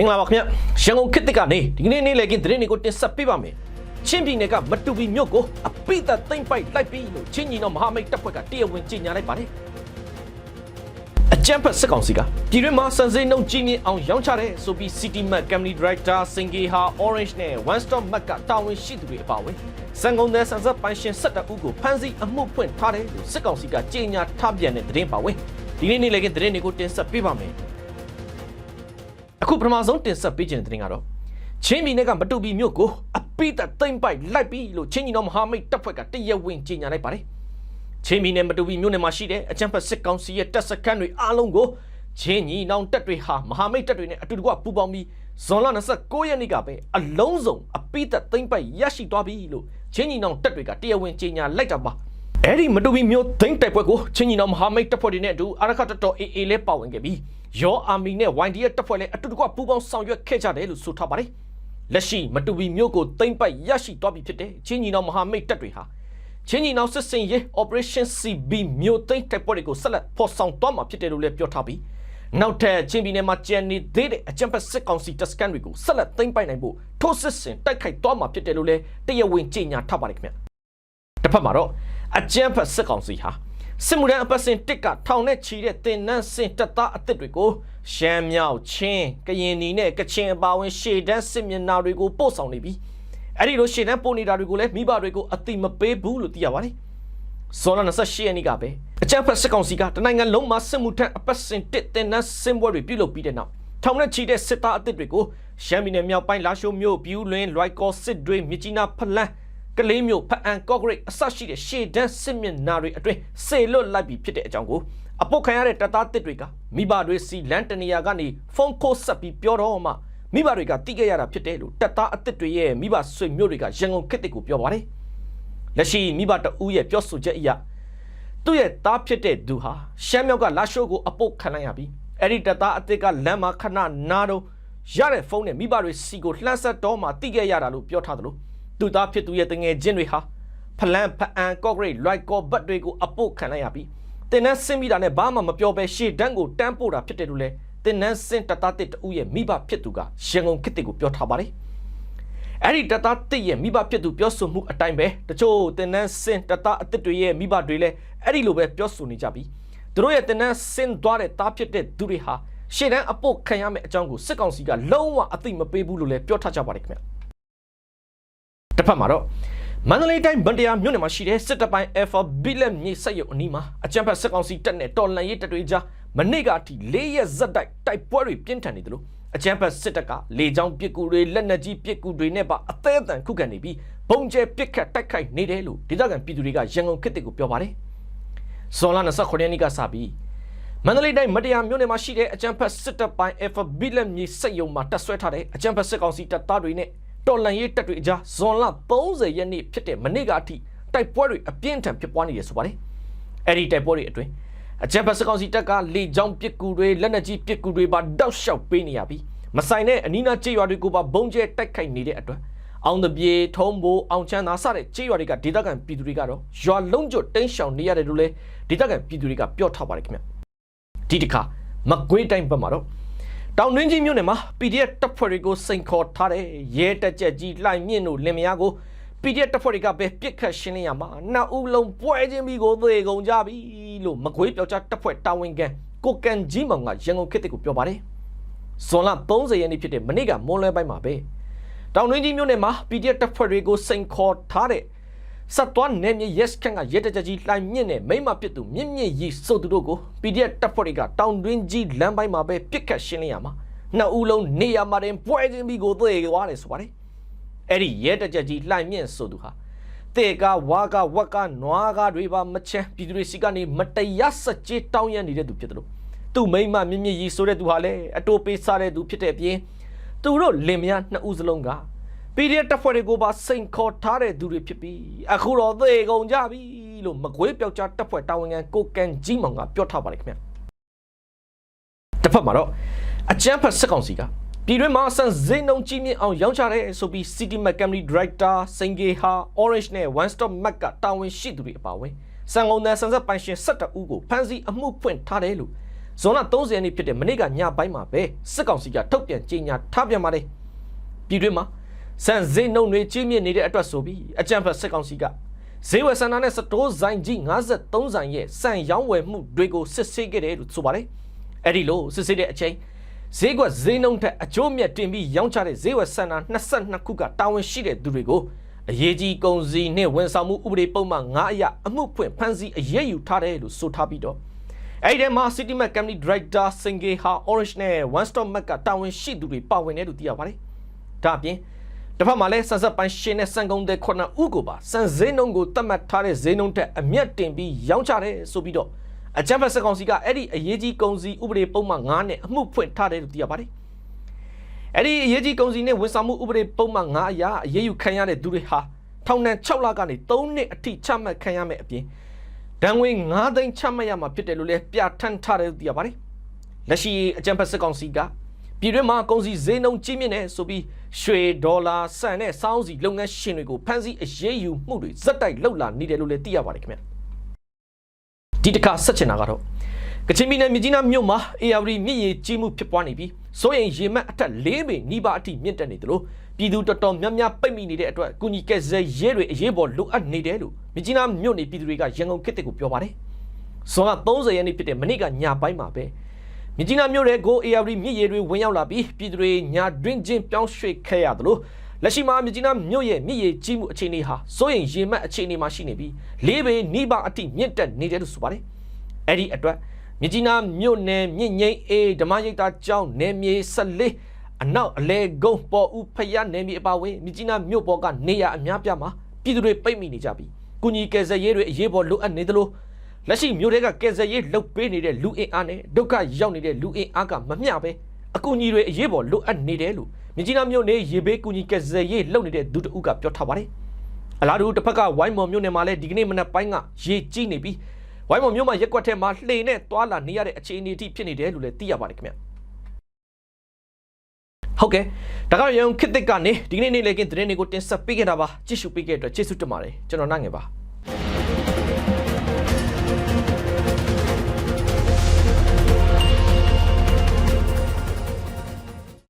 င်္ဂလာပါခင်ဗျရန်ကုန်ခေတ်သစ်ကနေဒီကနေ့နေ့လည်ခင်းသတင်းတွေကိုတင်ဆက်ပေးပါမယ်ချင်းပြည်နယ်ကမတူပီမြို့ကိုအပိသက်သိမ့်ပိုက်လိုက်ပြီးလို့ချင်းညီတော်မဟာမိတ်တပ်ဖွဲ့ကတရားဝင်ကြေညာလိုက်ပါတယ်အကြံဖက်စစ်ကောင်စီကပြည်တွင်းမှာစံစိမ်းနှုန်းကြီးမြင့်အောင်ရောင်းချတဲ့ဆိုပြီး City Map Company Director စင်ဂေဟာ Orange နဲ့ One Stop Map ကတာဝန်ရှိသူတွေအပါအဝင်စံကုန်တဲ့ဆန်ဆက်ပိုင်ရှင်12ဦးကိုဖမ်းဆီးအမှုဖွင့်ထားတယ်လို့စစ်ကောင်စီကကြေညာထားပြန်တဲ့သတင်းပါဝင်ဒီနေ့နေ့လည်ခင်းသတင်းတွေကိုတင်ဆက်ပေးပါမယ် အခုပထမဆုံးတင်ဆက်ပေးခြင်းတဲ့တင်ကတော့ချင်းပြည်နယ်ကမတူပီမြို့ကိုအပိသက်သိမ့်ပိုက်လိုက်ပြီလို့ချင်းညီတော်မဟာမိတ်တပ်ဖွဲ့ကတရက်ဝင်ကြေညာလိုက်ပါတယ်ချင်းပြည်နယ်မတူပီမြို့နယ်မှာရှိတဲ့အကြံဖက်စစ်ကောင်စီရဲ့တပ်စခန်းတွေအားလုံးကိုချင်းညီနောင်တပ်တွေဟာမဟာမိတ်တပ်တွေနဲ့အတူတကွပူးပေါင်းပြီးဇွန်လ29ရက်နေ့ကပဲအလုံးစုံအပိသက်သိမ့်ပိုက်ရရှိသွားပြီလို့ချင်းညီနောင်တပ်တွေကတရက်ဝင်ကြေညာလိုက်တာပါ အဲ့ဒီမတူပီမျိုးသိမ့်တိုက်ပွဲကိုချင်းညီနောင်မဟာမိတ်တပ်ဖွဲ့တွေနဲ့အတူအာရခတ်တော် AA လဲပါဝင်ခဲ့ပြီးရောအာမီနဲ့ YDF တပ်ဖွဲ့လည်းအတူတကွပူးပေါင်းဆောင်ရွက်ခဲ့ကြတယ်လို့ဆိုထားပါတယ်လက်ရှိမတူပီမျိုးကိုသိမ့်ပိုက်ရရှိသွားပြီဖြစ်တဲ့ချင်းညီနောင်မဟာမိတ်တပ်တွေဟာချင်းညီနောင်စစ်စင်ရေး Operation CB မျိုးသိမ့်တိုက်ပွဲတွေကိုဆက်လက်ဖော်ဆောင်သွားမှာဖြစ်တယ်လို့လည်းပြောထားပြီးနောက်ထပ်ချင်းပြည်နယ်မှာကျန်နေသေးတဲ့အကြံဖက်စစ်ကောင်စီတပ်စခန်းတွေကိုဆက်လက်သိမ်းပိုက်နိုင်ဖို့ထိုးစစ်ဆင်တိုက်ခိုက်သွားမှာဖြစ်တယ်လို့လည်းတရားဝင်ကြေညာထားပါတယ်ခင်ဗျတစ်ဖက်မှာတော့ အကြံဖက်စစ်ကောင်စီဟာစစ်မှုထမ်းအပတ်စဉ်တစ်ကထောင်နဲ့ချီတဲ့တင်နန်းစင်တပ်သားအသစ်တွေကိုရှမ်းမြောက်ချင်းကရင်နီနဲ့ကချင်အပါအဝင်ရှေ့တန်းစစ်မျက်နှာတွေကိုပို့ဆောင်နေပြီးအဲ့ဒီလိုရှေ့တန်းပို့နေတာတွေကိုလည်းမိဘတွေကိုအတိမပေးဘူးလို့သိရပါတယ်ဇွန်လ28ရက်နေ့ကပဲအကြမ်းဖက်စစ်ကောင်စီကတနိုင်ငံလုံးမှာစစ်မှုထမ်းအပတ်စဉ်တစ်တင်နန်းစင်ပွဲတွေပြုလုပ်ပြီးတဲ့နောက်ထောင်နဲ့ချီတဲ့စစ်သားအသစ်တွေကိုရှမ်းပြည်နယ်မြောက်ပိုင်းလာရှိုးမြို့ပြူးလွင်လွိုက်ကော်စစ်တွေမြစ်ကြီးနားဖလန်း ကလေးမျိုးဖအန်ကော့ဂရိတ်အစရှိတဲ့ရှေ့တန်းစစ်မျက်နှာတွေအတွင်းစေလွတ်လိုက်ပြီးဖြစ်တဲ့အကြောင်းကိုအပုတ်ခံရတဲ့တပ်သားတစ်တွေကမိဘတွေစီလန်တနေယာကနေဖုန်းခိုးဆက်ပြီးပြောတော့မှမိဘတွေကတိခဲ့ရတာဖြစ်တယ်လို့တပ်သားအစ်စ်တွေရဲ့မိဘဆွေမျိုးတွေကရန်ကုန်ခေတ်တစ်ကိုပြောပါတယ်လက်ရှိမိဘတဦးရဲ့ပြောဆိုချက်အရသူ့ရဲ့သားဖြစ်တဲ့သူဟာရှမ်းမြောက်ကလာရှိုးကိုအပုတ်ခံလိုက်ရပြီးအဲ့ဒီတပ်သားအစ်စ်ကလမ်းမှာခဏနာတော့ရတဲ့ဖုန်းနဲ့မိဘတွေစီကိုလှမ်းဆက်တော့မှတိခဲ့ရတာလို့ပြောထားတယ်လို့ သူသားဖြစ်သူရဲ့တငယ်ချင်းတွေဟာဖလန်ဖအန်ကော့ဂရိတ်လွိုက်ကော့ဘတ်တွေကိုအပုတ်ခံလိုက်ရပြီးတင်နန်းဆင်းပြီးတာနဲ့ဘာမှမပြောဘဲရှေ့တန်းကိုတန်းပို့တာဖြစ်တယ်လို့လဲတင်နန်းဆင်းတတတစ်တူရဲ့မိဘဖြစ်သူကရန်ကုန်ခေတ်တစ်ကိုပြောထားပါတယ်အဲ့ဒီတတတစ်ရဲ့မိဘဖြစ်သူပြောဆိုမှုအတိုင်းပဲတချို့တင်နန်းဆင်းတတအစ်စ်တွေရဲ့မိဘတွေလည်းအဲ့ဒီလိုပဲပြောဆိုနေကြပြီးသူတို့ရဲ့တင်နန်းဆင်းသွားတဲ့သားဖြစ်တဲ့သူတွေဟာရှေ့တန်းအပုတ်ခံရမယ့်အကြောင်းကိုစစ်ကောင်စီကလုံးဝအသိမပေးဘူးလို့လည်းပြောထားကြပါတယ်ခင်ဗျ တစ်ဖက်မှာတော့မန္တလေးတိုင်းဗန်တရားမြို့နယ်မှာရှိတဲ့စစ်တပ်ပိုင်း Alpha Billet မြေစက်ရုံအနီးမှာအကြမ်းဖက်စစ်ကောင်စီတပ်နဲ့တော်လှန်ရေးတပ်တွေကြားမနေ့ကအထိ၄ရက်ဇက်တိုက်တိုက်ပွဲတွေပြင်းထန်နေတယ်လို့အကြမ်းဖက်စစ်တပ်ကလေကြောင်းပစ်ကူတွေလက်နက်ကြီးပစ်ကူတွေနဲ့ပါအသေးအတန်ခုခံနေပြီးဘုံကျဲပစ်ခတ်တိုက်ခိုက်နေတယ်လို့ဒေသခံပြည်သူတွေကရန်ကုန်ခေတ်တစ်ကိုပြောပါတယ်။ဇွန်လ29ရက်နေ့ကစပြီးမန္တလေးတိုင်းမတရားမြို့နယ်မှာရှိတဲ့အကြမ်းဖက်စစ်တပ်ပိုင်း Alpha Billet မြေစက်ရုံမှာတပ်ဆွဲထားတဲ့အကြမ်းဖက်စစ်ကောင်စီတပ်သားတွေနဲ့ တော်လန်ရေးတပ်တွေအကြားဇွန်လ30ရက်နေ့ဖြစ်တဲ့မနေ့ကအထိတိုက်ပွဲတွေအပြင်းထန်ဖြစ်ပွားနေရဆိုပါတယ်။အဲ့ဒီတိုက်ပွဲတွေအတွင်းအကြမ်းဖက်စစ်ကောင်စီတပ်ကလေကြောင်းပစ်ကူတွေလက်နက်ကြီးပစ်ကူတွေပါတောက်လျှောက်ပေးနေရပြီးမဆိုင်တဲ့အနီးနားကြေးရွာတွေကိုပါဘုံကျဲတိုက်ခိုက်နေတဲ့အတွက်အောင်တပြေထုံးဘိုးအောင်ချမ်းသာစတဲ့ကြေးရွာတွေကဒေသခံပြည်သူတွေကတော့ရွာလုံးကျွတ်တင်းရှောင်နေရတယ်လို့လည်းဒေသခံပြည်သူတွေကပြောထားပါတယ်ခင်ဗျ။ဒီတစ်ခါမကွေးတိုင်းဘက်မှာတော့ တောင်တွင်းကြီးမြို့နယ်မှာ PDF တပ်ဖွဲ့တွေကိုစိန်ခေါ်ထားတဲ့ရဲတက်ကြက်ကြီးလှိုင်မြင့်တို့လင်မယားကို PDF တပ်ဖွဲ့တွေကပဲပြစ်ခတ်ရှင်းလင်းရမှာနှစ်ဦးလုံးပွဲချင်းပြီးကိုသေကုန်ကြပြီလို့မကွေးပြောက်ကြားတပ်ဖွဲ့တာဝန်ခံကိုကန်ကြီးမောင်ကရန်ကုန်ခေတ်တစ်ကိုပြောပါတယ်။ဇွန်လ30ရက်နေ့ဖြစ်တဲ့မနေ့ကမွန်းလွဲပိုင်းမှာပဲတောင်တွင်းကြီးမြို့နယ်မှာ PDF တပ်ဖွဲ့တွေကိုစိန်ခေါ်ထားတဲ့ စက်သွားနယ်မြေ yes ခန့်ကရဲတကြကြီးလှိုင်မြင့်နဲ့မိမပြစ်သူမြင့်မြင့်ရီစုပ်သူတို့ကို PDF တပ်ဖွဲ့တွေကတောင်တွင်းကြီးလမ်းပိုင်းမှာပဲပြစ်ခတ်ရှင်းလင်းရမှာနှစ်ဦးလုံးနေရာမှာတင်ပွဲချင်းပြီးကိုသေသွားတယ်ဆိုပါတယ်အဲ့ဒီရဲတကြကြီးလှိုင်မြင့်ဆိုသူဟာတေကဝါကဝက်ကနွားကားတွေပါမချမ်းပြည်သူတွေစီကနေမတရားစကြေးတောင်းရနေတဲ့သူဖြစ်တယ်လို့သူမိမမြင့်မြင့်ရီဆိုတဲ့သူဟာလည်းအတိုးပေးစားတဲ့သူဖြစ်တဲ့အပြင်သူတို့လင်မယားနှစ်ဦးစလုံးက PDF တပ်ဖွဲ့တွေကိုပါစိန်ခေါ်ထားတဲ့သူတွေဖြစ်ပြီးအခုတော့သေကုန်ကြပြီလို့မကွေးပြောက်ကြားတပ်ဖွဲ့တာဝန်ခံကိုကန်ကြီးမောင်ကပြောထားပါတယ်ခင်ဗျတစ်ဖက်မှာတော့အကြမ်းဖက်စစ်ကောင်စီကပြည်တွင်းမှာစံစိမ်းနှုန်းကြီးမြင့်အောင်ရောင်းချတဲ့ဆိုပြီး City Map Company Director စင်ဂေဟာ Orange နဲ့ One Stop Map ကတာဝန်ရှိသူတွေအပါအဝင်စံကုန်တဲ့စံဆက်ပိုင်ရှင်12ဦးကိုဖမ်းဆီးအမှုဖွင့်ထားတယ်လို့ဇွန်လ30ရက်နေ့ဖြစ်တဲ့မနေ့ကညပိုင်းမှာပဲစစ်ကောင်စီကထုတ်ပြန်ကြေညာထားပြန်ပါတယ်ပြည်တွင်းမှာ စံဈေးနှုန်းတွေကြီးမြင့်နေတဲ့အတွက်ဆိုပြီးအကြံဖတ်စစ်ကောင်စီကဈေးဝယ်ဆန္ဒနဲ့စတိုးဆိုင်ကြီး53ဆိုင်ရဲ့စံရောင်းဝယ်မှုတွေကိုစစ်ဆေးခဲ့တယ်လို့ဆိုပါတယ်အဲ့ဒီလိုစစ်ဆေးတဲ့အချိန်ဈေးကွက်ဈေးနှုန်းထက်အကျိုးမြတ်တင်ပြီးရောင်းချတဲ့ဈေးဝယ်ဆန္ဒ22ခုကတာဝန်ရှိတဲ့သူတွေကိုအရေးကြီးကုန်စည်နဲ့ဝန်ဆောင်မှုဥပဒေပုံမှန်9အရအမှုဖွင့်ဖမ်းဆီးအရေးယူထားတယ်လို့ဆိုထားပြီးတော့အဲ့ဒီထဲမှာ City Mac Company Director Singhe Ha Orange နဲ့ One Stop Mac ကတာဝန်ရှိသူတွေပါဝင်တယ်လို့သိရပါတယ်ဒါအပြင် တစ်ဖက်မှာလည်းစံဆက်ပိုင်းရှင်နဲ့စံကုန်တဲ့ခုနှစ်ဦးကိုပါစံဈေးနှုန်းကိုသတ်မှတ်ထားတဲ့ဈေးနှုန်းထက်အမျက်တင်ပြီးရောင်းချတယ်ဆိုပြီးတော့အကြံဖက်စကောင်စီကအဲ့ဒီအရေးကြီးကုန်စည်ဥပဒေပုံမှန်9နဲ့အမှုဖွင့်ထားတယ်လို့သိရပါတယ်အဲ့ဒီအရေးကြီးကုန်စည်နဲ့ဝန်ဆောင်မှုဥပဒေပုံမှန်9အရာအရေးယူခံရတဲ့သူတွေဟာထောင်ဒဏ်6လကနေ3နှစ်အထိချမှတ်ခံရမယ့်အပြင်ဒဏ်ငွေ9သိန်းချမှတ်ရမှာဖြစ်တယ်လို့လည်းပြဋ္ဌာန်းထားတယ်လို့သိရပါတယ်လက်ရှိအကြံဖက်စကောင်စီက ပြည်တွင်းမှာကုန်စည်ဈေးနှုန်းကြီးမြင့်နေဆိုပြီးရွှေဒေါ်လာဆန်နဲ့စောင်းစီလုပ်ငန်းရှင်တွေကိုဖမ်းဆီးအရေးယူမှုတွေဇက်တိုက်လှုပ်လာနေတယ်လို့လည်းသိရပါတယ်ခင်ဗျဒီတစ်ခါဆက်ချင်တာကတော့ကချင်ပြည်နယ်မြကြီးနားမြို့မှာ AR မြစ်ရေကြီးမှုဖြစ်ပွားနေပြီးစိုးရင်ရေမှတ်အထက်၄ပေနီးပါးအထိမြင့်တက်နေတယ်လို့ပြည်သူတော်တော်များများပိတ်မိနေတဲ့အတွက်ကုညီကဲဆယ်ရဲတွေအရေးပေါ်လိုအပ်နေတယ်လို့မြကြီးနားမြို့နေပြည်သူတွေကရန်ကုန်ခေတ်တစ်ကိုပြောပါတယ်။ဇွန်လ30ရက်နေ့ဖြစ်တဲ့မနေ့ကညပိုင်းမှာပဲ မြကြီးနားမြို့ရဲ့ကို AR မြစ်ရေတွေဝင်ရောက်လာပြီးပြည်သူတွေညာတွင်းချင်းပြောင်းရွှေ့ခဲ့ရတယ်လို့လက်ရှိမှာမြကြီးနားမြို့ရဲ့မြစ်ရေကြီးမှုအခြေအနေဟာစိုးရင်ရေမှတ်အခြေအနေမှာရှိနေပြီး၄ပေနီးပါးအထိမြင့်တက်နေတယ်လို့ဆိုပါတယ်။အဲ့ဒီအတွက်မြကြီးနားမြို့နယ်မြင့်ငိမ့်အေးဓမ္မရိပ်သာကျောင်းနယ်မြေ14အနောက်အလဲကုန်းပေါ်ဦးဖရနယ်မြေအပါဝင်မြကြီးနားမြို့ပေါ်ကနေရအများပြားမှာပြည်သူတွေပိတ်မိနေကြပြီးကုညီကယ်ဆယ်ရေးတွေအရေးပေါ်လိုအပ်နေသလို လက်ရှိမြို့တွေကကယ်ဆယ်ရေးလှုပ်ပေးနေတဲ့လူအင်အားနဲ့ဒုက္ခရောက်နေတဲ့လူအင်အားကမမျှပဲအကူအညီတွေအရေးပေါ်လိုအပ်နေတယ်လို့မြကြီးနားမြို့နယ်ရေဘေးကုညီကယ်ဆယ်ရေးလှုပ်နေတဲ့ဒုတအုပ်ကပြောထားပါတယ်အလားတူတစ်ဖက်ကဝိုင်းမော်မြို့နယ်မှာလည်းဒီကနေ့မနက်ပိုင်းကရေကြီးနေပြီးဝိုင်းမော်မြို့မှာရက်ကွက်ထဲမှာလှေနဲ့သွာလာနေရတဲ့အခြေအနေအထိဖြစ်နေတယ်လို့လည်းသိရပါတယ်ခင်ဗျဟုတ်ကဲ့ဒါကတော့ရုံခစ်တစ်ကနေဒီကနေ့နေ့လေကင်းသတင်းတွေကိုတင်ဆက်ပေးခဲ့တာပါကြည့်ရှုပေးခဲ့တဲ့အတွက်ကျေးဇူးတင်ပါတယ်ကျွန်တော်နိုင်ငယ်ပါ